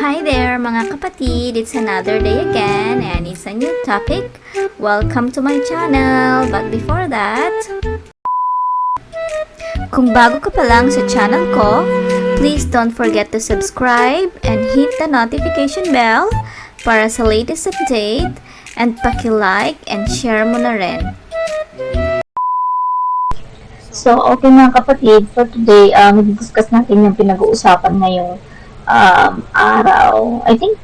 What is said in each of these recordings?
Hi there mga kapatid! It's another day again and it's a new topic. Welcome to my channel! But before that, kung bago ka pa lang sa channel ko, please don't forget to subscribe and hit the notification bell para sa latest update and paki-like and share mo na rin. So, okay mga kapatid, for today, um, discuss natin yung pinag-uusapan ngayong um, araw. I think,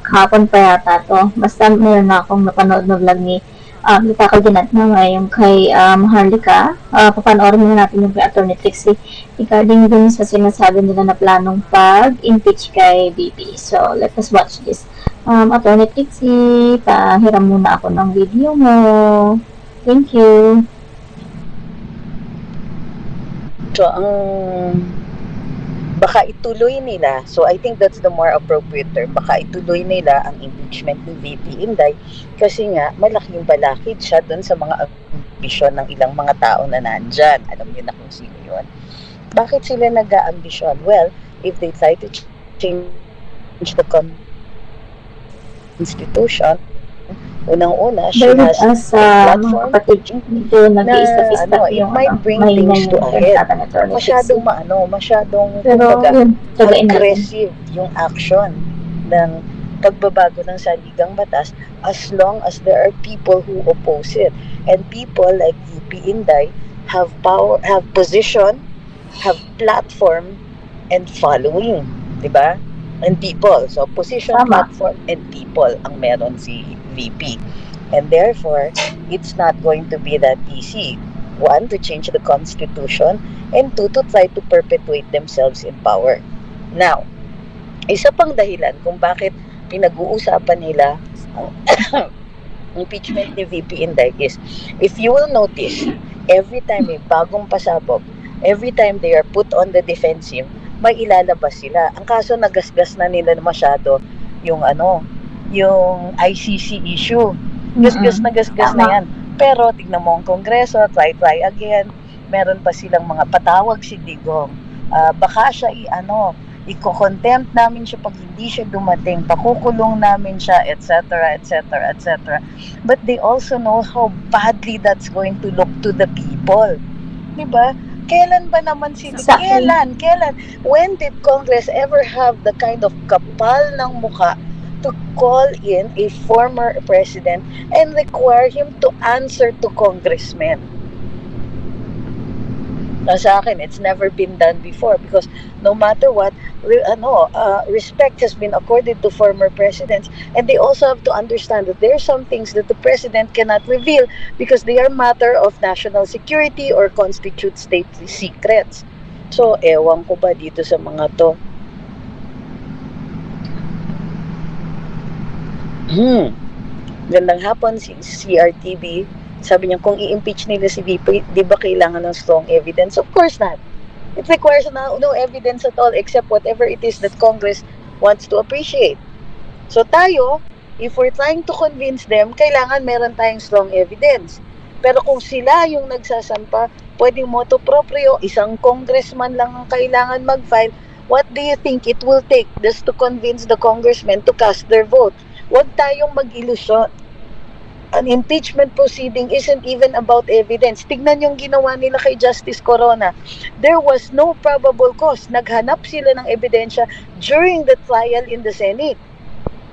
kahapon pa yata to. Basta meron na akong napanood na vlog ni um, Lita Kaginat na ngayon kay um, Harlika. Uh, papanoorin muna natin yung kay Atty. Trixie regarding dun sa sinasabi nila na planong pag-impeach kay BP. So, let us watch this. Um, Atty. Trixie, pahiram muna ako ng video mo. Thank you. So, ang baka ituloy nila, so I think that's the more appropriate term, baka ituloy nila ang impeachment ni VP Inday kasi nga malaking balakid siya dun sa mga ambisyon ng ilang mga tao na nandyan. Alam niyo na kung sino yun. Bakit sila nag-aambisyon? Well, if they try to ch- change the constitution, unang-una, she with has sa mga platform kapatid. Medyo nag-iista-pista ano, it yung might ano, bring may things to a head. masyadong maano, masyadong Pero kumbaga, yun, aggressive yung action ng pagbabago ng saligang batas as long as there are people who oppose it. And people like VP Inday have power, have position, have platform, and following. di ba? And people. So, position, Tama. platform, and people ang meron si VP. And therefore, it's not going to be that easy. One, to change the constitution, and two, to try to perpetuate themselves in power. Now, isa pang dahilan kung bakit pinag-uusapan nila ang impeachment ni VP Inday is, if you will notice, every time may bagong pasabog, every time they are put on the defensive, may ilalabas sila. Ang kaso nagasgas na nila masyado yung ano, yung ICC issue. Gasgas na gasgas na yan. Pero tignan mo ang kongreso, try try again. Meron pa silang mga patawag si Digong. Ah, baka siya i-ano, i-contempt namin siya pag hindi siya dumating, pakukulong namin siya, etc., etc., etc. But they also know how badly that's going to look to the people. 'Di ba? Kailan ba naman sila? Exactly. Kailan? Kailan? When did Congress ever have the kind of kapal ng muka to call in a former president and require him to answer to congressmen? Na sa akin, it's never been done before because no matter what, re- ano, uh, respect has been accorded to former presidents and they also have to understand that there are some things that the president cannot reveal because they are matter of national security or constitute state secrets. So, ewan ko ba dito sa mga to? Hmm. Gandang hapon si CRTV. Sabi niya, kung i-impeach nila si VP, di ba kailangan ng strong evidence? Of course not. It requires no, no evidence at all except whatever it is that Congress wants to appreciate. So tayo, if we're trying to convince them, kailangan meron tayong strong evidence. Pero kung sila yung nagsasampa, pwedeng moto proprio, isang congressman lang ang kailangan mag-file, what do you think it will take just to convince the congressmen to cast their vote? Huwag tayong mag-ilusyon. An impeachment proceeding isn't even about evidence. Tignan yung ginawa nila kay Justice Corona. There was no probable cause. Naghanap sila ng ebidensya during the trial in the Senate.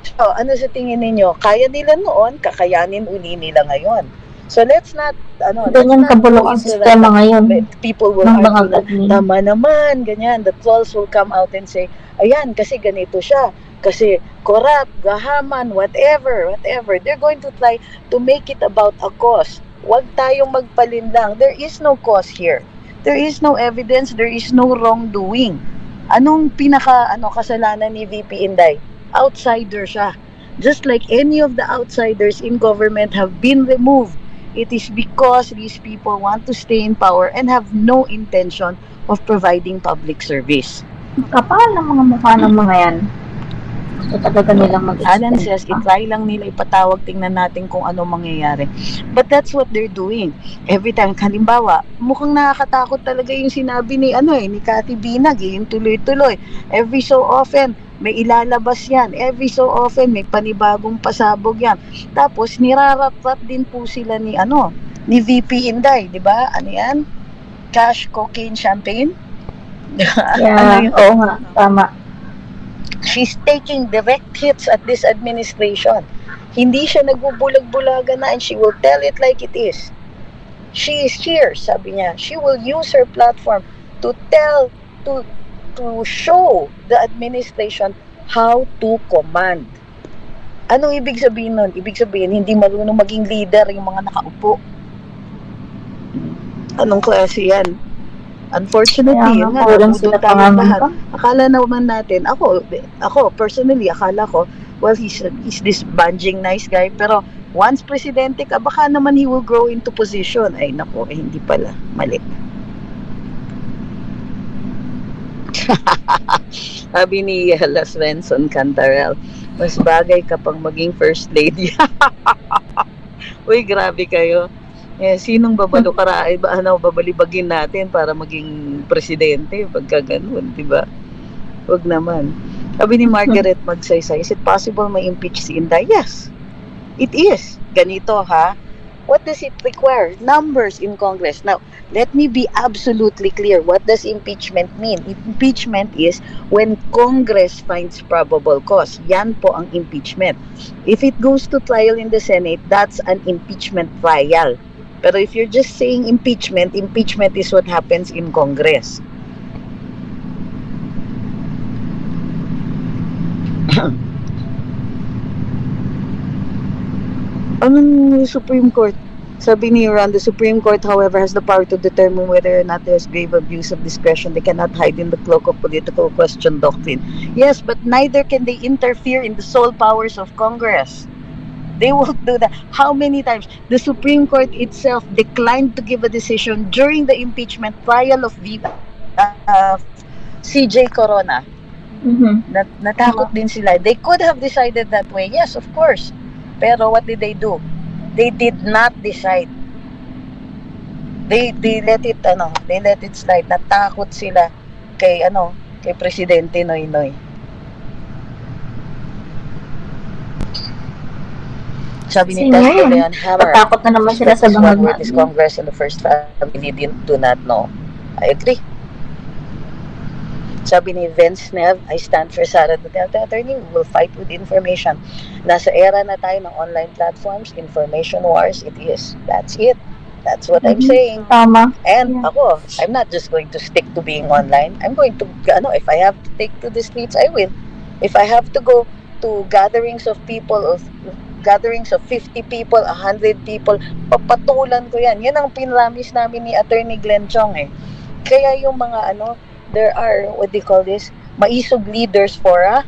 So, ano sa tingin ninyo? Kaya nila noon, kakayanin uli nila ngayon. So, let's not, ano, let's Ganyan kabulok ang sistema ngayon people will ng mga argue na tama naman, ganyan. The trolls will come out and say, ayan, kasi ganito siya. Kasi corrupt, gahaman, whatever, whatever. They're going to try to make it about a cause. Huwag tayong magpalinlang. There is no cause here. There is no evidence. There is no wrongdoing. Anong pinaka ano kasalanan ni VP Inday? Outsider siya. Just like any of the outsiders in government have been removed it is because these people want to stay in power and have no intention of providing public service. Kapal ng mga mukha ng mga yan. So, talaga nilang Alan mag-extend. says, itry lang nila ipatawag, tingnan natin kung ano mangyayari. But that's what they're doing. Every time, halimbawa, mukhang nakakatakot talaga yung sinabi ni, ano eh, ni Cathy Binag, eh, yung tuloy-tuloy. Every so often, may ilalabas yan. Every so often, may panibagong pasabog yan. Tapos, nirarat-rat din po sila ni, ano, ni VP Inday, di ba? Ano yan? Cash, cocaine, champagne? ano Yeah, yun? oo nga, tama. She's taking direct hits at this administration. Hindi siya nagbubulag-bulaga na and she will tell it like it is. She is here, sabi niya. She will use her platform to tell, to to show the administration how to command. Anong ibig sabihin nun? Ibig sabihin, hindi marunong maging leader yung mga nakaupo. Anong klase yan? Unfortunately, Kaya yun nga, sila tayo lahat akala naman natin, ako, ako personally, akala ko, well, he's, he's this banjing nice guy, pero once presidente ka, baka naman he will grow into position. Ay, nako, eh, hindi pala. Mali. Sabi ni Yela Svensson Cantarel, mas bagay kapag maging first lady. Uy, grabe kayo. Eh, sinong babalo karaay ba ano babalibagin natin para maging presidente pagka ganun, 'di ba? Wag naman. Sabi ni Margaret Magsaysay, is it possible may impeach si Inday? Yes. It is. Ganito ha. What does it require? Numbers in Congress. Now, let me be absolutely clear. What does impeachment mean? Impeachment is when Congress finds probable cause. Yan po ang impeachment. If it goes to trial in the Senate, that's an impeachment trial. Pero if you're just saying impeachment, impeachment is what happens in Congress. Anong Supreme Court? Sabi ni Iran, the Supreme Court, however, has the power to determine whether or not there's grave abuse of discretion. They cannot hide in the cloak of political question doctrine. Yes, but neither can they interfere in the sole powers of Congress. They won't do that. How many times? The Supreme Court itself declined to give a decision during the impeachment trial of V- uh, CJ Corona. Mhm. Nat natakot din sila. They could have decided that way. Yes, of course. Pero what did they do? They did not decide. They they let it ano, they let it slide. Natakot sila kay ano, kay presidente Noynoy. Sabi ni Ted? Leon Hammer, Tatakot na naman sila sa This mga one word is Congress and the first family didn't do not know. I agree. Sabi ni Vince Nev, I stand for Sara Duterte attorney, we will fight with information. Nasa era na tayo ng online platforms, information wars, it is. That's it. That's what I'm Mhm. saying. Tama. And Yeah. ako, I'm not just going to stick to being online. I'm going to, ano, if I have to take to the streets, I will. If I have to go to gatherings of people, of gatherings of 50 people, 100 people, papatulan ko yan. Yan ang pinramis namin ni Attorney Glenn Chong eh. Kaya yung mga ano, there are, what do you call this, maisog leaders for ah.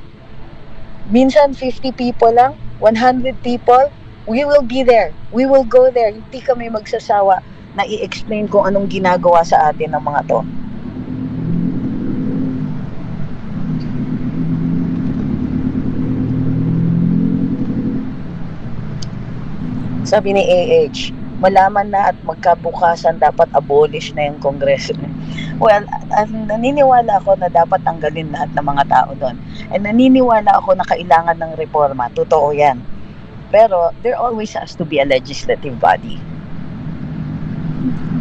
Minsan 50 people lang, 100 people, we will be there. We will go there. Hindi kami magsasawa na i-explain kung anong ginagawa sa atin ng mga to. Sabi ni AH, malaman na at magkabukasan dapat abolish na yung Kongreso. Well, an- naniniwala ako na dapat tanggalin lahat ng mga tao doon. And naniniwala ako na kailangan ng reforma. Totoo yan. Pero there always has to be a legislative body.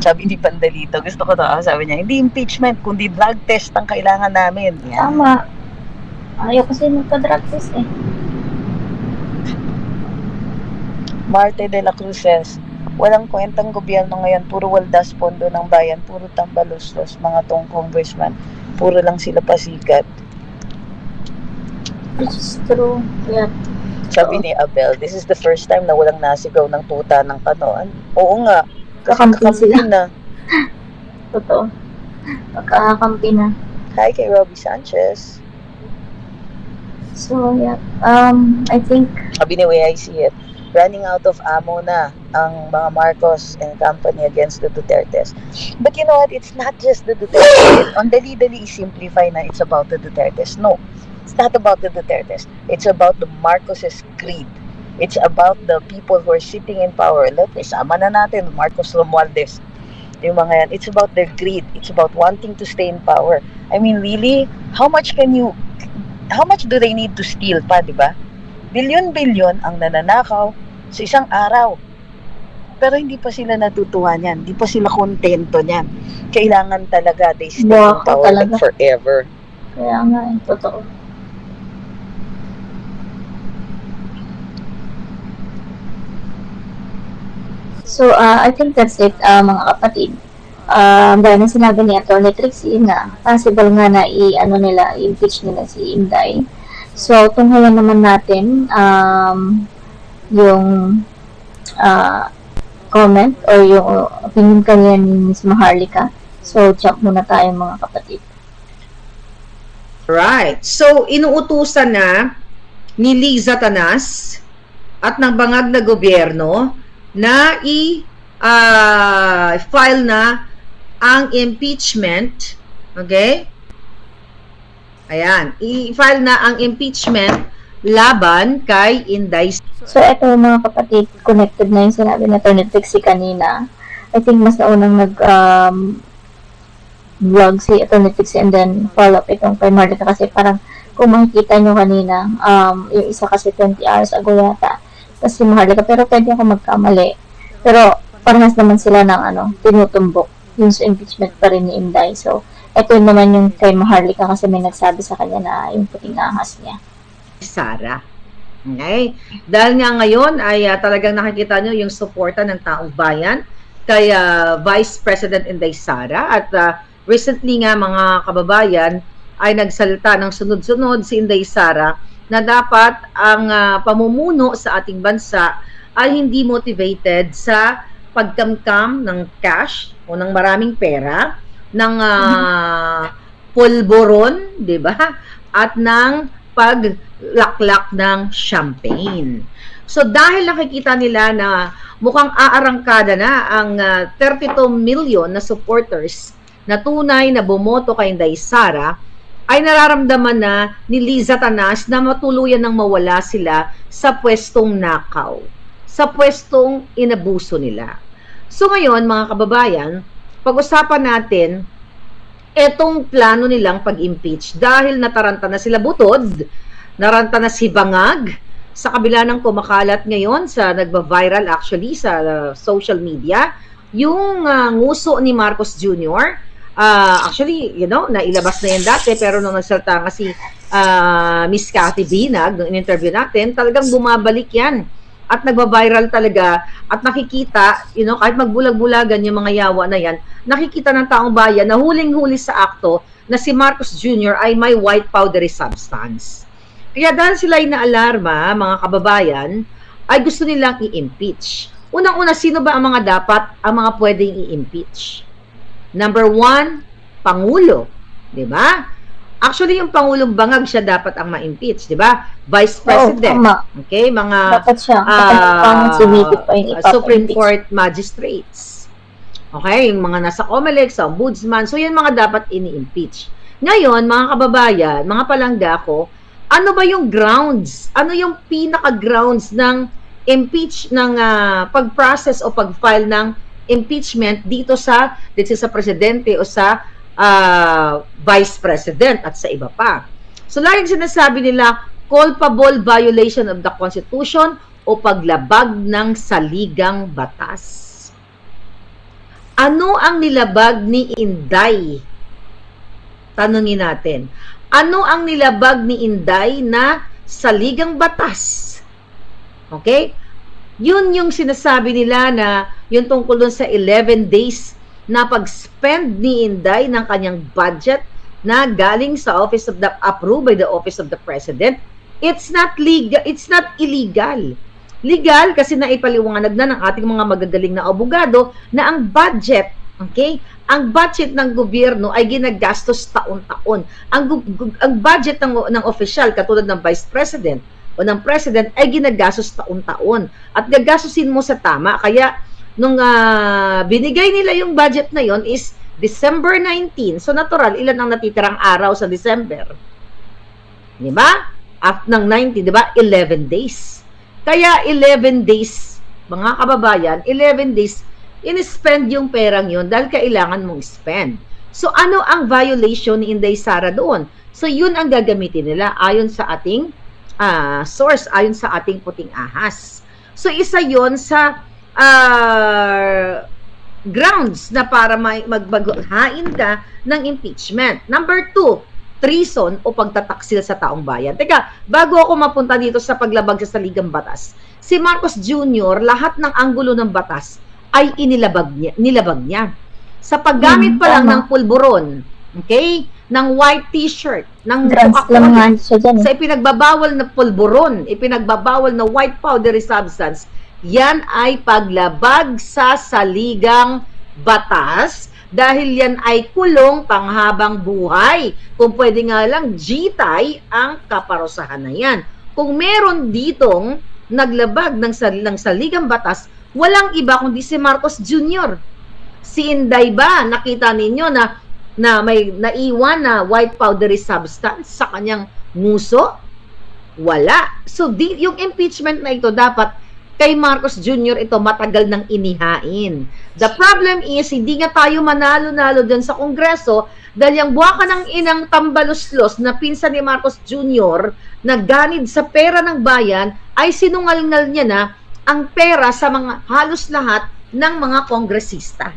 Sabi ni Pandalito, gusto ko to, ah, sabi niya, hindi impeachment, kundi drug test ang kailangan namin. Yan. Tama. Ayaw kasi magka-drug test eh. Marte de la Cruz says, walang kwentang gobyerno ngayon, puro waldas pondo ng bayan, puro tambalustos, mga tong congressman, puro lang sila pasikat. Which is true. Yeah. Sabi ni Abel, this is the first time na walang nasigaw ng tuta ng kanoan. Oo nga, kasi Kakampi kakampi sila. na. Totoo. Magkakakampi na. Hi kay Robbie Sanchez. So, yeah. Um, I think, Sabi ni Way I see it, running out of ammo na ang mga Marcos and company against the Dutertes. But you know what? It's not just the Dutertes. On dali-dali simplify na it's about the Dutertes. No. It's not about the Dutertes. It's about the Marcoses' greed. It's about the people who are sitting in power. Let isama na natin Marcos Romualdez. Yung mga yan. It's about their greed. It's about wanting to stay in power. I mean, really, how much can you, how much do they need to steal pa, di ba? Bilyon-bilyon ang nananakaw sa isang araw. Pero hindi pa sila natutuwa niyan. Hindi pa sila kontento niyan. Kailangan talaga they stay in power like talaga. forever. Kaya nga, eh, totoo. So, uh, I think that's it, uh, mga kapatid. Um, dahil na sinabi ni Atty. Trixie na possible nga na i-ano nila, i-impeach nila si Inday. So, tunghayan naman natin um, yung uh, comment or yung opinion kanina ni Ms. Maharlika. So, jump muna tayo mga kapatid. Right. So, inuutusan na ni Liza Tanas at ng bangag na gobyerno na i-file na ang impeachment. Okay? Ayan. I-file na ang impeachment laban kay Inday So, eto mga kapatid, connected na yung sinabi na Atty. Trixie kanina. I think mas naunang nag um, vlog si Atty. Trixie and then follow up itong kay Marlita kasi parang kung makikita nyo kanina, um, yung isa kasi 20 hours ago yata. Tapos si Maharlika, pero pwede ako magkamali. Pero parehas naman sila ng ano, tinutumbok yung impeachment pa rin ni Inday. So, eto naman yung kay Maharlika kasi may nagsabi sa kanya na yung puting ahas niya. Sara. Okay? Dahil nga ngayon ay ah, talagang nakikita nyo yung suporta ng taong bayan kay ah, Vice President Inday Sara at ah, recently nga mga kababayan ay nagsalita ng sunod-sunod si Inday Sara na dapat ang ah, pamumuno sa ating bansa ay hindi motivated sa pagkamkam ng cash o ng maraming pera, ng ah, pulboron, 'di ba? At ng paglaklak ng champagne. So dahil nakikita nila na mukhang aarangkada na ang ah, 32 million na supporters na tunay na bumoto kay Inday Sara, ay nararamdaman na ni Liza Tanas na matuluyan ng mawala sila sa pwestong nakaw, sa pwestong inabuso nila. So ngayon, mga kababayan, pag-usapan natin etong plano nilang pag-impeach dahil nataranta na sila butod, naranta na si Bangag, sa kabila ng kumakalat ngayon sa nagba-viral actually sa uh, social media, yung uh, nguso ni Marcos Jr., uh, actually, you know, nailabas na yan dati, pero nung nagsalta nga si uh, Miss Cathy Binag, nung in-interview natin, talagang bumabalik yan. At nagba-viral talaga, at nakikita, you know, kahit magbulag-bulagan yung mga yawa na yan, nakikita ng taong bayan na huling-huli sa akto na si Marcos Jr. ay may white powdery substance. Kaya dahil sila ay naalarma, mga kababayan, ay gusto nilang i-impeach. Unang-una, sino ba ang mga dapat, ang mga pwedeng i-impeach? Number one, Pangulo. Ba? Actually, yung Pangulong Bangag siya dapat ang ma-impeach, di ba? Vice President. Oo, tama. okay, mga Dapat siya. ah, Uh, pa yung uh, Supreme. Court magistrates. Okay, yung mga nasa COMELEC, sa ombudsman. So, yan mga dapat ini-impeach. Ngayon, mga kababayan, mga palangga ko, ano ba yung grounds? Ano yung pinaka-grounds ng impeach ng ah, pag-process o pag-file ng impeachment dito sa dito sa presidente o sa ah, vice president at sa iba pa. So laging sinasabi nila culpable violation of the constitution o paglabag ng saligang batas. Ano ang nilabag ni Inday? Tanungin natin. Ano ang nilabag ni Inday na saligang batas? Okay? Yun yung sinasabi nila na yung tungkol dun sa 11 days na pag-spend ni Inday ng kanyang budget na galing sa office of the approved by the office of the president it's not legal it's not illegal. Legal kasi naipaliwanag na ng ating mga magagaling na abogado na ang budget okay ang budget ng gobyerno ay ginagastos taon-taon. Ang ang budget ng ng official katulad ng vice president o ng president ay ginagastos taon-taon. At gagastusin mo sa tama kaya nung ah, binigay nila yung budget na yon is December 19 so natural ilan ang natitirang araw sa December Di ba? After ng 90, di ba? 11 days. Kaya 11 days, mga kababayan, 11 days, in-spend yung perang yun dahil kailangan mong spend. So, ano ang violation ni Inday Sara doon? So, yun ang gagamitin nila ayon sa ating ah, source, ayon sa ating puting ahas. So, isa yon sa ah, grounds na para may magbaghain ka ng impeachment. Number two, treason o pagtataksil sa taong bayan. Teka, bago ako mapunta dito sa paglabag sa saligang batas, si Marcos Jr., lahat ng anggulo ng batas ay inilabag niya, nilabag niya. Sa paggamit Hmm, pa lang tama. ng pulburon, okay? Ng white t-shirt, ng lang siya dyan. eh. sa ipinagbabawal na pulburon, ipinagbabawal na white powdery substance, yan ay paglabag sa saligang batas dahil yan ay kulong panghabang buhay. Kung pwede nga lang, jitay ang kaparosahan na yan. Kung meron ditong naglabag ng, sal- ng saligang batas, walang iba kundi si Marcos Jr. Si Inday ba, nakita ninyo na na may naiwan na white powdery substance sa kanyang nguso? Wala. So, di, yung impeachment na ito dapat kay Marcos Jr. ito matagal nang inihain. The problem is, hindi nga tayo manalo-nalo dyan sa Kongreso dahil yung buwaka ng inang tambaluslos na pinsan ni Marcos Jr. na ganid sa pera ng bayan ay sinungalingal niya na ang pera sa mga halos lahat ng mga kongresista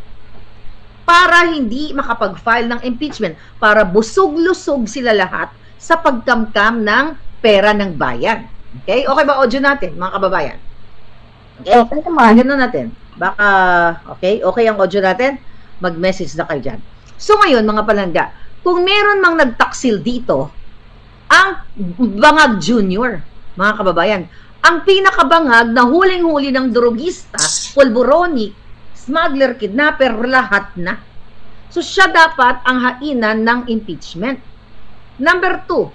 para hindi makapag-file ng impeachment, para busog-lusog sila lahat sa pagkamkam ng pera ng bayan. Okay? Okay ba audio natin, mga kababayan? Okay? Okay naman. Ganun natin. Baka, okay? Okay ang audio natin? Mag-message na kayo dyan. So ngayon, mga palangga, kung meron mang nagtaksil dito, ang Bangag Junior, mga kababayan, ang pinakabangag na huling-huli ng drogista, pulboronic, smuggler, kidnapper, lahat na. So siya dapat ang hainan ng impeachment. Number two,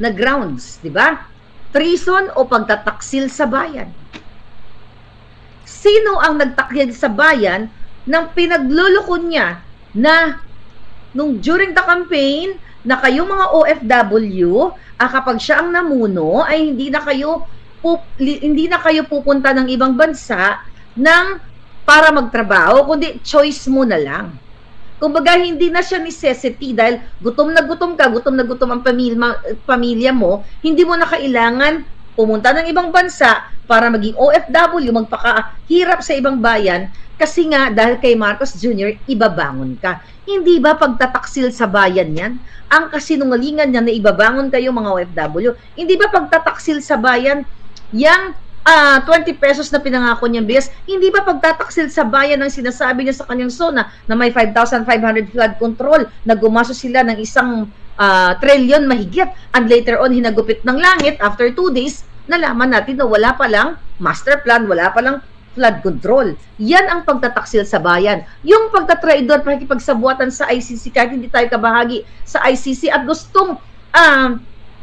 na grounds, di ba? Treason o pagtataksil sa bayan sino ang nagtakyag sa bayan ng pinagluloko niya na nung during the campaign na kayo mga OFW, ah, kapag siya ang namuno ay hindi na kayo pup- hindi na kayo pupunta ng ibang bansa ng para magtrabaho, kundi choice mo na lang. Kumbaga, hindi na siya necessity dahil gutom na gutom ka, gutom na gutom ang pamilya, pamilya mo, hindi mo na kailangan pumunta ng ibang bansa para maging OFW, magpakahirap sa ibang bayan, kasi nga dahil kay Marcos Jr., ibabangon ka. Hindi ba pagtataksil sa bayan yan? Ang kasinungalingan niya na ibabangon kayo mga OFW, hindi ba pagtataksil sa bayan, yang ah 20 pesos na pinangako niyang bigas, hindi ba pagtataksil sa bayan ang sinasabi niya sa kanyang zona na may 5,500 flood control na gumaso sila ng isang ah, trillion mahigit and later on hinagupit ng langit after two days nalaman natin na wala pa lang master plan, wala pa lang flood control. Yan ang pagtataksil sa bayan. Yung pagtatraidor, pakikipagsabuatan sa ICC kahit hindi tayo kabahagi sa ICC at gustong um,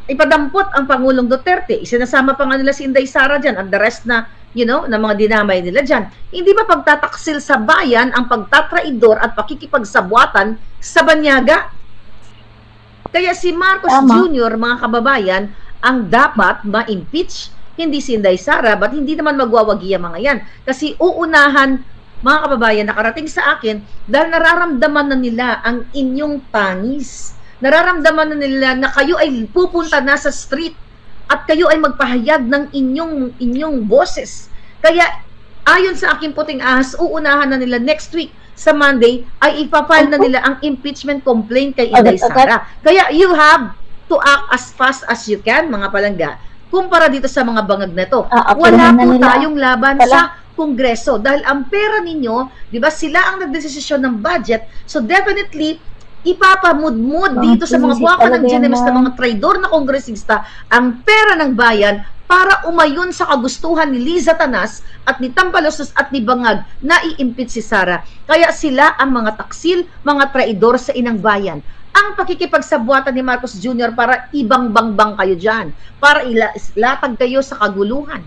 ipadampot ang Pangulong Duterte. Isinasama pa nga nila si Inday Sara dyan at the rest na, you know, na mga dinamay nila dyan. Hindi ba pagtataksil sa bayan ang pagtatraidor at pakikipagsabuatan sa banyaga? Kaya si Marcos Tama. Jr., mga kababayan, ang dapat ma-impeach, hindi si Inday Sara, but hindi naman magwawagi ang mga yan. Kasi uunahan, mga kababayan, nakarating sa akin, dahil nararamdaman na nila ang inyong pangis. Nararamdaman na nila na kayo ay pupunta na sa street at kayo ay magpahayag ng inyong inyong boses. Kaya ayon sa aking puting ahas, uunahan na nila next week sa Monday ay ipapile na nila ang impeachment complaint kay Inday. Sara. Kaya you have to act as fast as you can, mga palangga. Kumpara dito sa mga bangag na to. Ah, Wala apruhan na po tayong laban Wala. sa Kongreso dahil ang pera ninyo, 'di ba, sila ang nagdesisyon ng budget. So definitely ipapamudmud dito sa mga pusit buwaka ng generous na mga traidor na kongresista ang pera ng bayan para umayon sa kagustuhan ni Liza Tanas at ni Tampalosos at ni Bangag na i-impeach si Sara. Kaya sila ang mga taksil, mga traidor sa inang bayan. Ang pakikipagsabuatan ni Marcos Jr. para ibang bangbang kayo dyan, para ilatag kayo sa kaguluhan.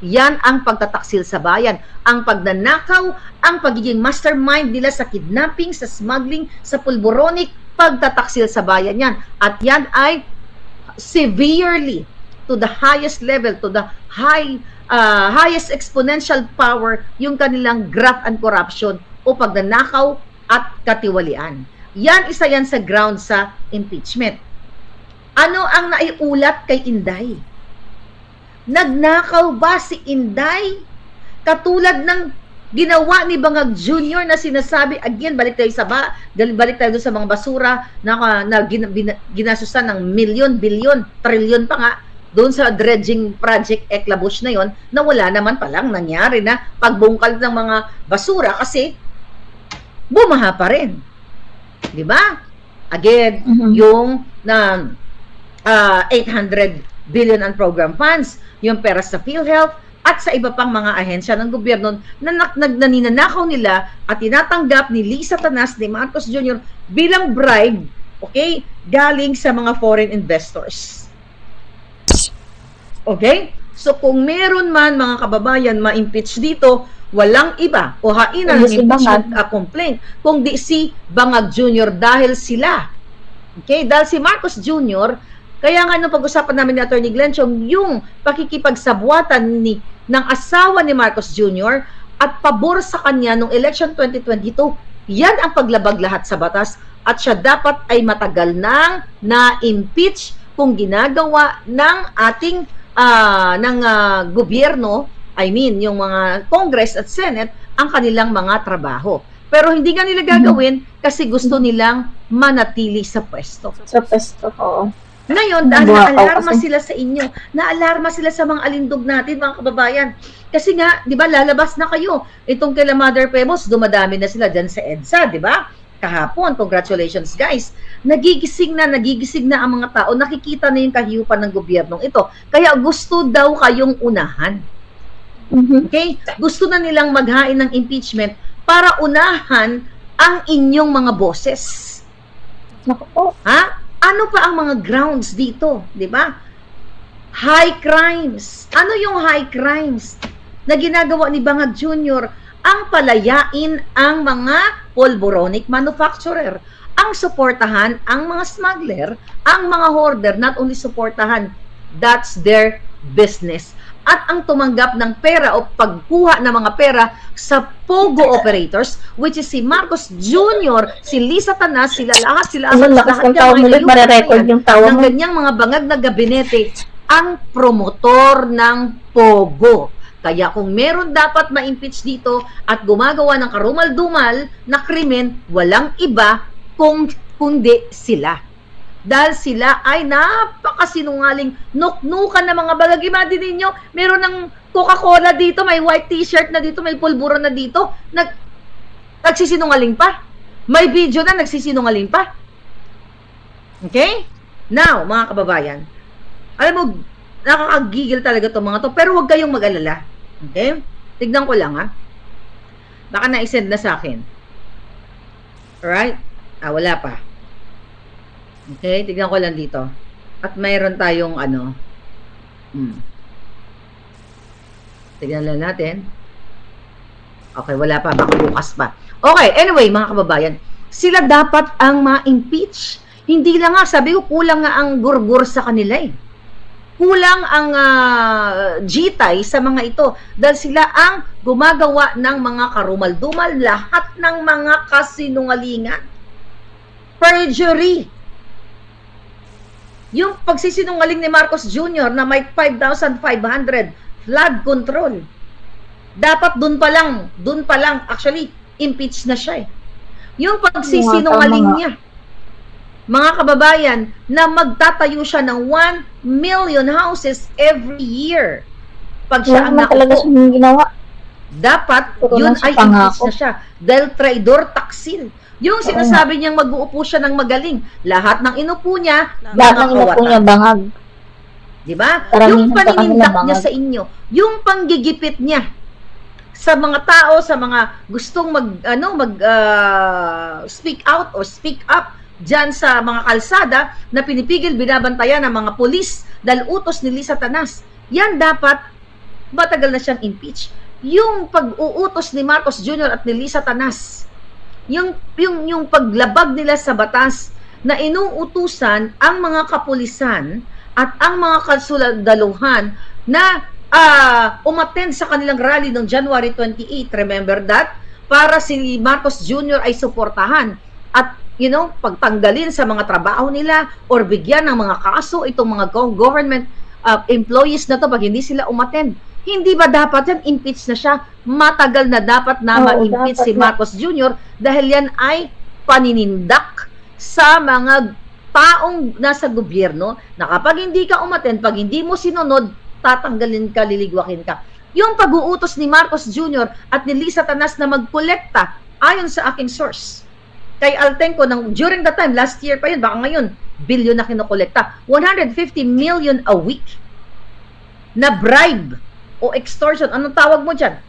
Yan ang pagtataksil sa bayan. Ang pagnanakaw, ang pagiging mastermind nila sa kidnapping, sa smuggling, sa pulboronic, pagtataksil sa bayan yan. At yan ay severely to the highest level, to the high uh, highest exponential power yung kanilang graft and corruption o pagnanakaw at katiwalian. Yan isa yan sa ground sa impeachment. Ano ang naiulat kay Inday? Nagnakaw ba si Inday? Katulad ng ginawa ni Bangag Jr. na sinasabi, again, balik tayo sa ba, balik tayo sa mga basura na, na gin, bina- ginasusan ng milyon, bilyon, trilyon pa nga doon sa dredging project Eklabush na yon na wala naman palang nangyari na pagbungkal ng mga basura kasi bumaha pa rin. Di ba? Again, Mhm. yung na ah, 800 billion ang program funds, yung pera sa PhilHealth, at sa iba pang mga ahensya ng gobyerno na nak- nag- naninanakaw nila at tinatanggap ni Lisa Tanas ni Marcos Jr. bilang bribe, okay, galing sa mga foreign investors. Okay? So kung meron man mga kababayan ma-impeach dito, walang iba o hainan ng si impeachment uh, complaint kundi si Bangag Jr. dahil sila. Okay? Dahil si Marcos Jr., kaya nga nung pag-usapan namin ni Attorney Glenn Chong, yung pakikipagsabuatan ni, ng asawa ni Marcos Jr. at pabor sa kanya nung election 2022, yan ang paglabag lahat sa batas at siya dapat ay matagal nang na-impeach kung ginagawa ng ating ah, ng ah, gobyerno, I mean, yung mga Congress at Senate, ang kanilang mga trabaho. Pero hindi nga nila gagawin kasi gusto nilang manatili sa pwesto. Sa pesto ko. Ngayon, dahil ko naalarma kasi. sila sa inyo, naalarma sila sa mga alindog natin, mga kababayan. Kasi nga, di ba, lalabas na kayo. Itong kila Mother Pemos, dumadami na sila dyan sa EDSA, di ba? Kahapon, congratulations guys. Nagigising na, nagigising na ang mga tao, nakikita na yung kahiyupan ng gobyernong ito. Kaya gusto daw kayong unahan. Mhm. Okay? Gusto na nilang maghain ng impeachment para unahan ang inyong mga boses. Ha? Ano pa ang mga grounds dito, 'di ba? High crimes. Ano yung high crimes na ginagawa ni Bangag Jr. ang palayain ang mga polboronic manufacturer, ang suportahan ang mga smuggler, ang mga hoarder, not only suportahan, that's their business. At ang tumanggap ng pera o pagkuha ng mga pera sa Pogo operators, which is si Marcos Jr., si Lisa Tanas, sila lahat, sila lakas lahat ng tao mga ulit, kayuhan na marirecord yan, yung tawa ng ganyang mga bangag na gabinete ang promotor ng Pogo. Kaya kung meron dapat ma-impeach dito at gumagawa ng karumal-dumal na krimen, walang iba kung kundi sila. Dahil sila ay napakasinungaling nuknukan ng mga bagag. Imagine ninyo, meron ng Coca-Cola dito, may white t-shirt na dito, may pulburo na dito, nag, nagsisinungaling pa. May video na nagsisinungaling pa. Okay? Now, mga kababayan, alam mo, nakakagigil talaga itong mga to, pero huwag kayong mag-alala. Okay? Tignan ko lang, ha? Baka na-send na sa akin. Alright? Ah, wala pa. Okay? Tignan ko lang dito. At mayroon tayong ano. Hmm. Tignan lang natin. Okay, wala pa. Baka bukas pa. Okay, anyway, mga kababayan, sila dapat ang ma-impeach. Hindi lang nga, sabi ko, kulang nga ang gurgur sa kanila eh. Kulang ang uh, jitay sa mga ito dahil sila ang gumagawa ng mga karumal-dumal, lahat ng mga kasinungalingan. Perjury. Yung pagsisinungaling ni Marcos Jr. na may 5,500 flood control. Dapat dun pa lang, dun pa lang, actually, impeach na siya eh. Yung pagsisinungaling niya, mga kababayan, na magtatayo siya ng 1 million houses every year. Pag siya ang nakaupo, ginawa. dapat Puro yun ay impeach na siya. Dahil traidor taksil. Yung sinasabi niyang mag-uupo siya ng magaling. Lahat ng inupo niya, Lahat ng ina po kawatan. niya bangag. Di ba? Yung paninindak niya sa inyo, yung panggigipit niya sa mga tao, sa mga gustong mag ano mag ah, speak out or speak up diyan sa mga kalsada na pinipigil binabantayan ng mga pulis dahil utos ni Lisa Tanas. Yan dapat matagal na siyang impeach. Yung pag-uutos ni Marcos Jr. at ni Lisa Tanas, yung yung yung paglabag nila sa batas na inuutusan ang mga kapulisan at ang mga kasuladaluhan na ah, umattend sa kanilang rally noong January 28, remember that? Para si Marcos Jr. ay suportahan at you know, pagtanggalin sa mga trabaho nila or bigyan ng mga kaso itong mga go- government uh, employees na to pag hindi sila umattend. Hindi ba dapat yan, impeach na siya? Matagal na dapat na ma-impeach si na. Marcos Jr. dahil yan ay paninindak sa mga taong nasa gobyerno na kapag hindi ka umattend, pag hindi mo sinunod, tatanggalin ka, liligwakin ka. Yung pag-uutos ni Marcos Jr. at ni Lisa Tanas na magkolekta ayon sa aking source kay Altenco ng during the time last year pa yun baka ngayon billion na kinokolekta. 150 million a week na bribe o extortion. Anong tawag mo diyan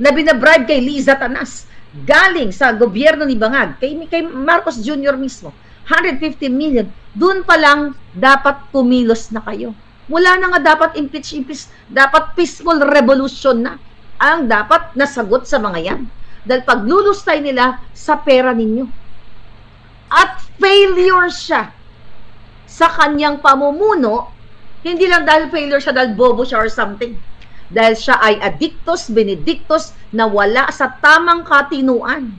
na binabribe kay Liza Tanas galing sa gobyerno ni Bangag kay kay Marcos Jr. mismo. 150 million. Doon pa lang dapat kumilos na kayo. Wala na nga dapat impeach impeach dapat peaceful revolution na ang dapat nasagot sa mga yan. Dahil paglulustay nila sa pera ninyo at failure siya sa kanyang pamumuno, hindi lang dahil failure siya dahil bobo siya or something. Dahil siya ay addictus, benedictus, na wala sa tamang katinuan.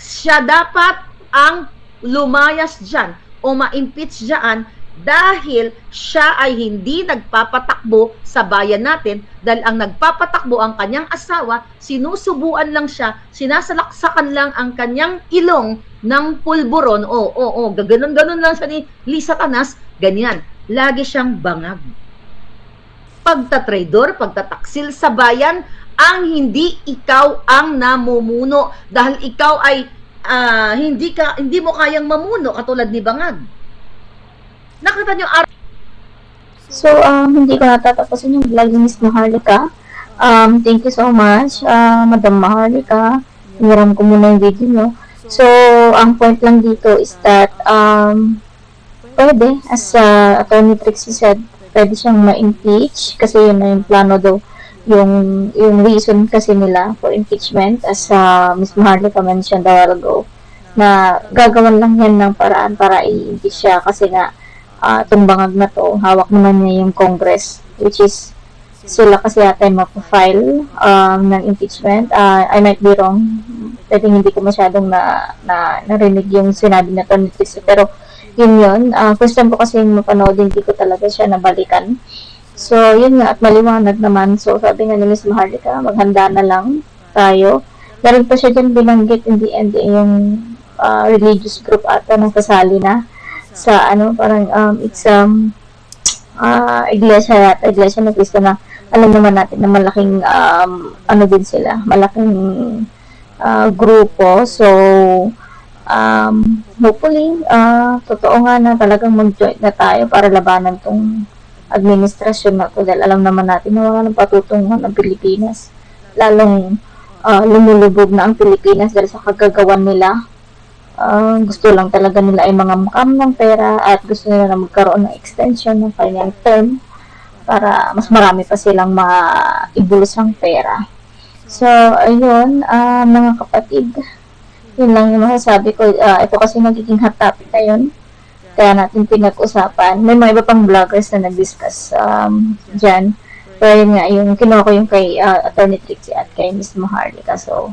Siya dapat ang lumayas dyan o ma-impeach dyan dahil siya ay hindi nagpapatakbo sa bayan natin dahil ang nagpapatakbo ang kanyang asawa, sinusubuan lang siya, sinasalaksakan lang ang kanyang ilong ng pulburon. O, o, o, gaganon-ganon lang siya ni Lisa Tanas, ganyan. Lagi siyang bangag. Pagtatraidor, pagtataksil sa bayan, ang hindi ikaw ang namumuno dahil ikaw ay ah, hindi ka hindi mo kayang mamuno katulad ni Bangag. Nakita niyo ar- So, um, hindi ko natatapusin yung vlog ni Miss Maharlika. Um, thank you so much, uh, Madam Maharlika. Hiniram ko muna yung video nyo. So, ang point lang dito is that, um, pwede, as uh, Attorney Trixie said, pwede siyang ma-impeach kasi yun na yung plano daw yung yung reason kasi nila for impeachment as uh, Miss Maharlika mentioned a while ago na gagawan lang yan ng paraan para i-impeach siya kasi nga uh, itong bangag na to, hawak naman niya yung Congress, which is sila kasi yata yung mapafile um, ng impeachment. Uh, I might be wrong. Pwedeng hindi ko masyadong na, na narinig yung sinabi na to. Pero yun yun. Uh, first time ko kasi yung mapanood, hindi ko talaga siya nabalikan. So, yun nga, at maliwanag naman. So, sabi nga ni Miss Maharlika, maghanda na lang tayo. Meron pa siya dyan binanggit in the end, eh, yung uh, religious group ata na kasali na sa ano parang um, it's um ah iglesia yata iglesia na Cristo na alam naman natin na malaking um, ano din sila malaking ah, grupo. So um, hopefully ah totoo nga na talagang mag-join na tayo para labanan tong administrasyon na to dahil alam naman natin na wala nang patutunguhan ng Pilipinas. Lalong ah, lumulubog na ang Pilipinas dahil sa kagagawan nila Ah, gusto lang talaga nila ay mga makam ng pera at gusto nila na magkaroon ng extension ng kanyang term para mas marami pa silang maibulusang pera. So, ayun, ah, mga kapatid, yun lang yung masasabi ko. Ah, ito kasi nagiging hot topic ngayon. Kaya natin pinag-usapan. May mga iba pang vloggers na nag-discuss um, dyan. Pero yun nga, yung kinuha ko yung kay ah, Attorney Trixie at kay Miss Maharlika. So,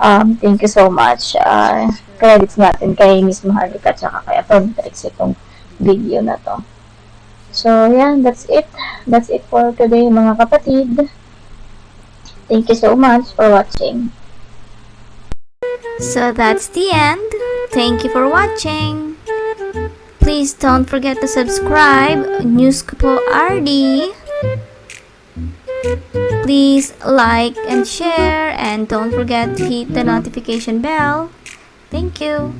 um, thank you so much. Uh, credits natin kay Miss Maharlika at saka kay Atty. Trix itong video na to. So, yeah, that's it. That's it for today, mga kapatid. Thank you so much for watching. So that's the end. Thank you for watching. Please don't forget to subscribe News po RD. Please like and share and don't forget to hit the notification bell. Thank you.